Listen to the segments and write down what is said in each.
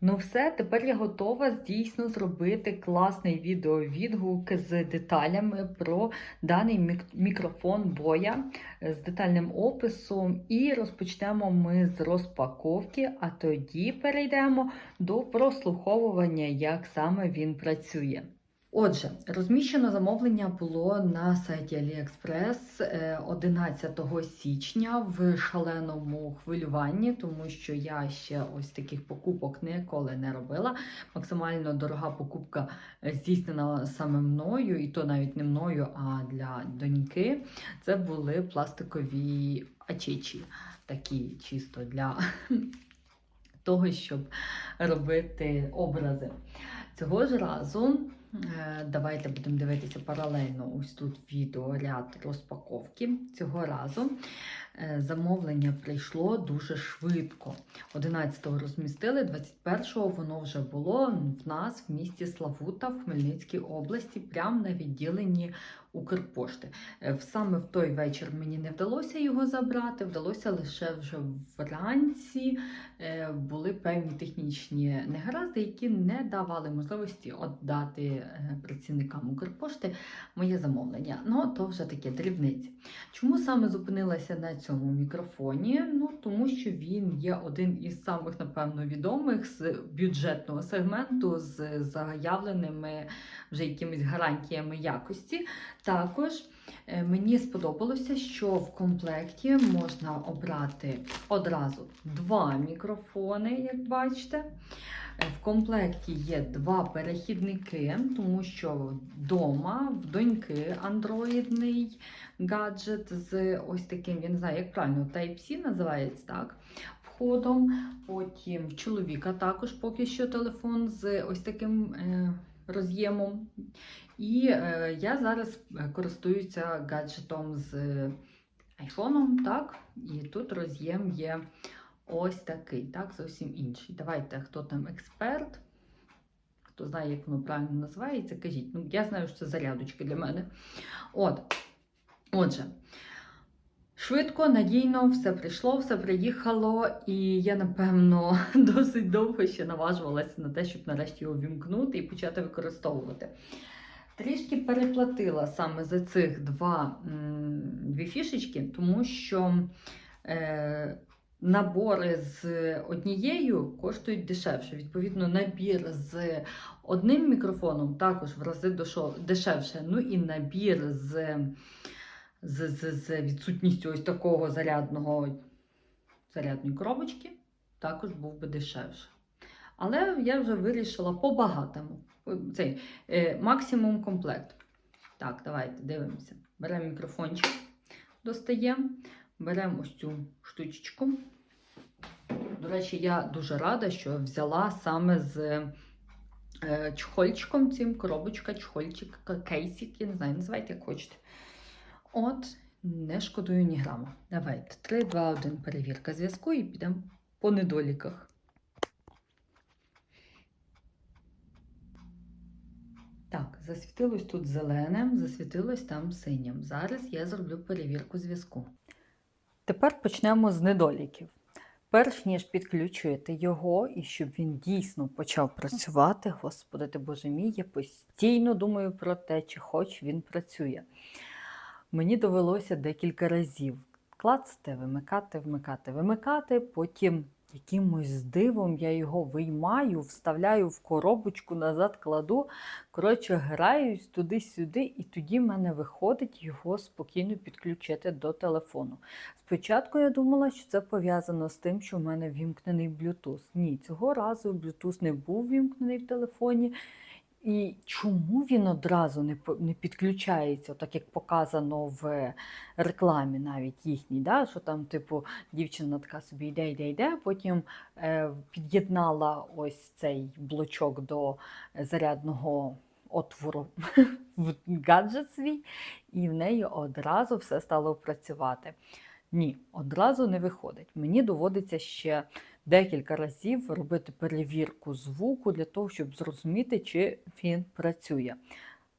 Ну все, тепер я готова дійсно зробити класний відеовідгук з деталями про даний мікрофон боя з детальним описом. І розпочнемо ми з розпаковки, а тоді перейдемо до прослуховування, як саме він працює. Отже, розміщено замовлення було на сайті AliExpress е, 11 січня в шаленому хвилюванні, тому що я ще ось таких покупок ніколи не робила. Максимально дорога покупка е, здійснена саме мною, і то навіть не мною, а для доньки. Це були пластикові ачечі, такі чисто для того, щоб робити образи. Цього ж разу Е, Давайте будемо дивитися паралельно ось тут відеоряд розпаковки. Цього разу е, замовлення прийшло дуже швидко. 11-го розмістили, 21-го воно вже було в нас в місті Славута в Хмельницькій області, прямо на відділенні Укрпошти. Е, Саме в той вечір мені не вдалося його забрати, вдалося лише вже вранці. Е, Були певні технічні негаразди, які не давали можливості віддати е, працівникам Укрпошти моє замовлення. Ну, то вже таке дрібниці. Чому саме зупинилася на цьому мікрофоні? Ну, тому що він є один із самих, напевно, відомих з бюджетного сегменту, з заявленими вже якимись гарантіями якості. Також е, мені сподобалося, що в комплекті можна обрати одразу два мікрофони, як бачите. Е, В комплекті є два перехідники, тому що вдома в доньки андроїдний гаджет з ось таким, я не знаю, як правильно, Type-C називається так. Входом. Потім в чоловіка також поки що телефон з ось таким е, роз'ємом. І е, я зараз е, користуюся гаджетом з айфоном, так? І тут роз'єм є ось такий, так, зовсім інший. Давайте, хто там експерт, хто знає, як воно правильно називається, кажіть. Ну, я знаю, що це зарядочки для мене. От. Отже. Швидко, надійно, все прийшло, все приїхало, і я, напевно, досить довго ще наважувалася на те, щоб нарешті його вімкнути і почати використовувати. Трішки переплатила саме за цих два, дві фішечки, тому що е, набори з однією коштують дешевше. Відповідно, набір з одним мікрофоном також в рази дешевше. Ну і набір з, з, з, з відсутністю ось такого зарядного зарядної коробочки також був би дешевше. Але я вже вирішила по-багатому. Цей е, максимум комплект. Так, давайте дивимося. Беремо мікрофончик, достаємо, беремо ось цю штучечку. До речі, я дуже рада, що взяла саме з е, чохольчиком цим, коробочка, чохольчик, к- кейсик, я не знаю, називайте як хочете. От, не шкодую ні грама. Давайте. 3, 2, 1, перевірка зв'язку і підемо по недоліках. Так, засвітилось тут зеленим, засвітилось там синім. Зараз я зроблю перевірку зв'язку. Тепер почнемо з недоліків. Перш ніж підключуєте його, і щоб він дійсно почав працювати, господи ти Боже мій, я постійно думаю про те, чи хоч він працює. Мені довелося декілька разів клацати, вимикати, вмикати, вимикати, потім якимось дивом я його виймаю, вставляю в коробочку, назад кладу. Коротше, граюсь туди-сюди, і тоді в мене виходить його спокійно підключити до телефону. Спочатку я думала, що це пов'язано з тим, що в мене вімкнений Bluetooth. Ні, цього разу Bluetooth не був вімкнений в телефоні. І чому він одразу не, не підключається, так як показано в рекламі навіть їхній, да? що там, типу, дівчина така собі йде, йде, йде, потім е, під'єднала ось цей блочок до зарядного отвору в гаджет свій, і в неї одразу все стало працювати. Ні, одразу не виходить. Мені доводиться ще декілька разів робити перевірку звуку для того, щоб зрозуміти, чи він працює.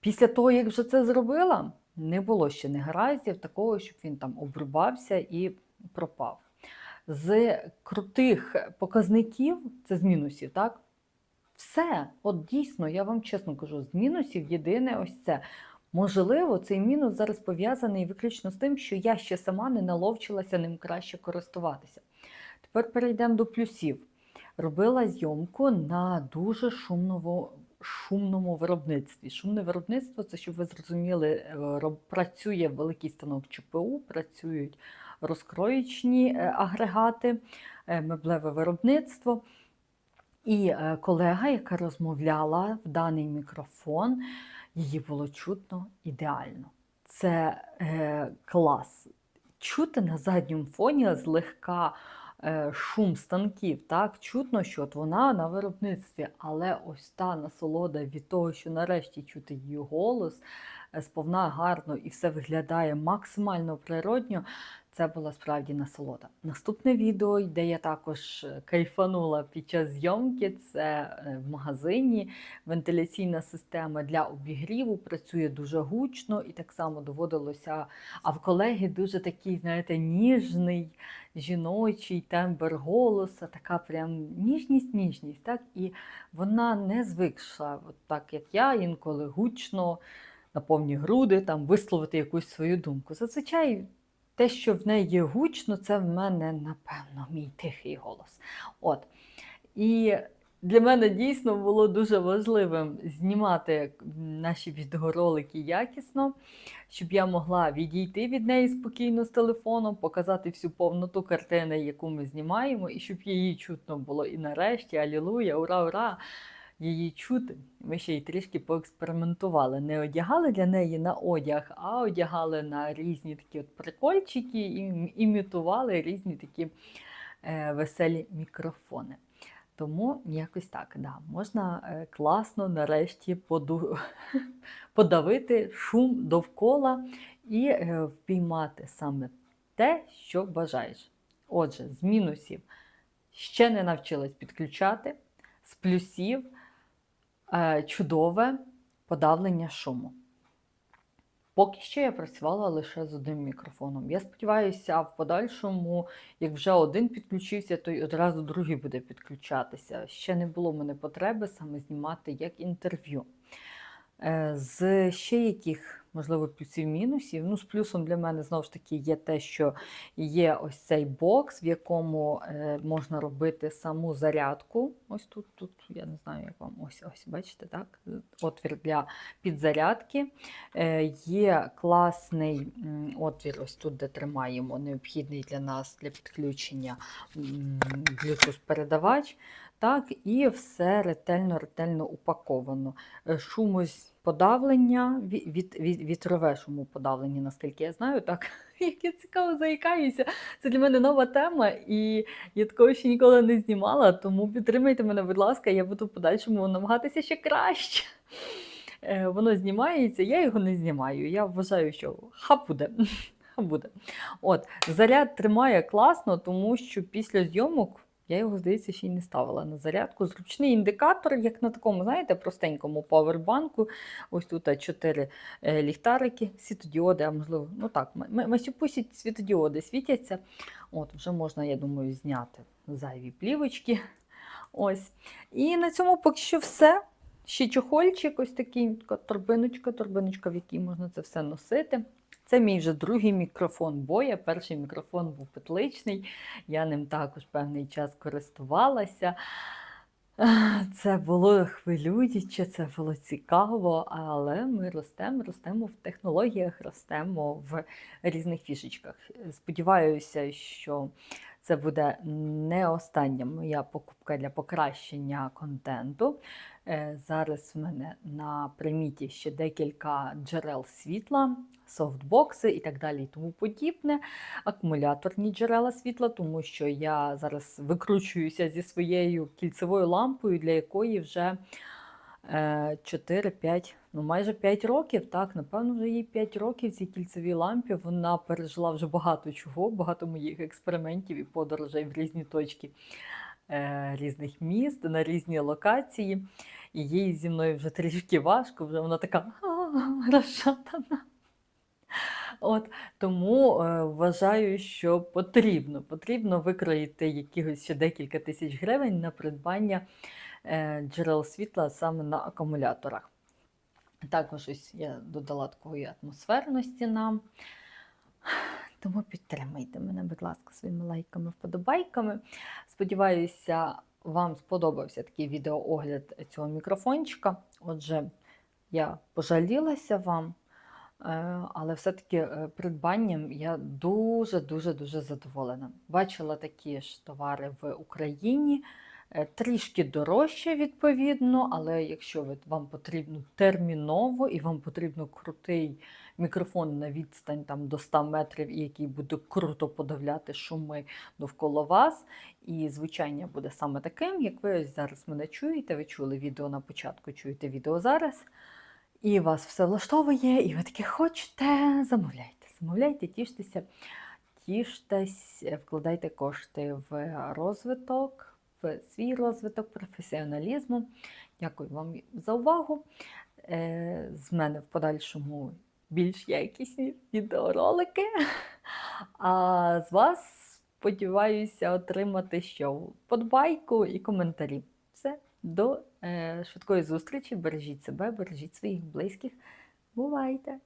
Після того, як вже це зробила, не було ще негараздів такого, щоб він там обрубався і пропав. З крутих показників, це з мінусів, так? Все, от дійсно, я вам чесно кажу, з мінусів єдине ось це. Можливо, цей мінус зараз пов'язаний виключно з тим, що я ще сама не наловчилася ним краще користуватися. Тепер перейдемо до плюсів. Робила зйомку на дуже шумному, шумному виробництві. Шумне виробництво це, щоб ви зрозуміли, е, працює великий станок ЧПУ, працюють розкроєчні е, агрегати, е, меблеве виробництво. І колега, яка розмовляла в даний мікрофон, її було чутно ідеально. Це е, клас. Чути на задньому фоні злегка е, шум станків. Так, чутно, що от вона на виробництві, але ось та насолода від того, що нарешті чути її голос, е, сповна гарно і все виглядає максимально природньо. Це була справді насолода. Наступне відео, де я також е, кайфанула під час зйомки, це е, в магазині. Вентиляційна система для обігріву працює дуже гучно і так само доводилося. А в колеги дуже такий, знаєте, ніжний, жіночий тембр голоса, така прям ніжність, ніжність. Так? І вона не звикша, от так як я, інколи гучно, на повні груди, там висловити якусь свою думку. Зазвичай те, що в неї гучно, це в мене, напевно, мій тихий голос. От. І для мене дійсно було дуже важливим знімати наші відеоролики якісно, щоб я могла відійти від неї спокійно з телефоном, показати всю повноту картини, яку ми знімаємо, і щоб її чутно було. І нарешті, алілуя, ура, ура! Її чути. Ми ще й трішки поекспериментували. Не одягали для неї на одяг, а одягали на різні такі от прикольчики і імітували різні такі е, веселі мікрофони. Тому якось так, да, можна е, класно нарешті поду... подавити шум довкола і е, впіймати саме те, що бажаєш. Отже, з мінусів ще не навчилась підключати, з плюсів чудове подавлення шуму. Поки що я працювала лише з одним мікрофоном. Я сподіваюся, в подальшому, як вже один підключився, то й одразу другий буде підключатися. Ще не було в мене потреби саме знімати як інтерв'ю. Е, З ще яких, можливо, плюсів-мінусів. Ну, з плюсом для мене знову ж таки є те, що є ось цей бокс, в якому е, можна робити саму зарядку. Ось тут, тут, я не знаю, як вам ось ось, бачите, так? Отвір для підзарядки. Е, Є класний отвір, ось тут, де тримаємо, необхідний для нас для підключення Bluetooth-передавач. Так, і все ретельно-ретельно упаковано. Е, Шумоподавлення, ві- від, від, вітрове шумоподавлення, наскільки я знаю, так, як я цікаво заїкаюся. Це для мене нова тема, і я такого ще ніколи не знімала, тому підтримайте мене, будь ласка, я буду в подальшому намагатися ще краще. Е, Воно знімається, я його не знімаю. Я вважаю, що ха буде. Ха буде. От, заряд тримає класно, тому що після зйомок я його, здається, ще й не ставила на зарядку. Зручний індикатор, як на такому, знаєте, простенькому павербанку. Ось тут 4 ліхтарики, світодіоди, а можливо, ну так, м- м- масюпусі світодіоди світяться. От, вже можна, я думаю, зняти зайві плівочки. Ось. І на цьому поки що все. Ще чохольчик, ось такий, торбиночка, торбиночка, в якій можна це все носити. Це мій вже другий мікрофон боя. Перший мікрофон був петличний, я ним також певний час користувалася. Це було хвилююче, це було цікаво, але ми ростемо, ростемо в технологіях, ростемо в різних фішечках. Сподіваюся, що це буде не остання моя покупка для покращення контенту. Е, Зараз в мене на приміті ще декілька джерел світла, софтбокси і так далі, і тому подібне. Акумуляторні джерела світла, тому що я зараз викручуюся зі своєю кільцевою лампою, для якої вже е, 4-5, ну майже 5 років. Так, напевно, вже їй 5 років цій кільцевій лампі. Вона пережила вже багато чого, багато моїх експериментів і подорожей в різні точки е, різних міст, на різні локації. І їй зі мною вже трішки важко, вже вона така розшатана. От, тому е, вважаю, що потрібно, потрібно викроїти якихось ще декілька тисяч гривень на придбання е, джерел світла саме на акумуляторах. Також ось я додала такої атмосферності нам. Тому підтримайте мене, будь ласка, своїми лайками, вподобайками. Сподіваюся, вам сподобався такий відеоогляд цього мікрофончика. Отже, я пожалілася вам, е, але все-таки е, придбанням я дуже-дуже дуже задоволена. Бачила такі ж товари в Україні. Е, Трішки дорожче, відповідно, але якщо вам потрібно терміново і вам потрібно крутий мікрофон на відстань там, до 100 метрів, який буде круто подавляти шуми довкола вас, і звучання буде саме таким, як ви ось зараз мене чуєте. Ви чули відео на початку, чуєте відео зараз. І вас все влаштовує, і ви таке хочете, замовляйте. Замовляйте, тіштеся, тіштесь, вкладайте кошти в розвиток, свій розвиток професіоналізму. Дякую вам за увагу. Е, З мене в подальшому більш якісні відеоролики. А з вас сподіваюся отримати що вподобайку і коментарі. Все, до е, швидкої зустрічі. Бережіть себе, бережіть своїх близьких. Бувайте!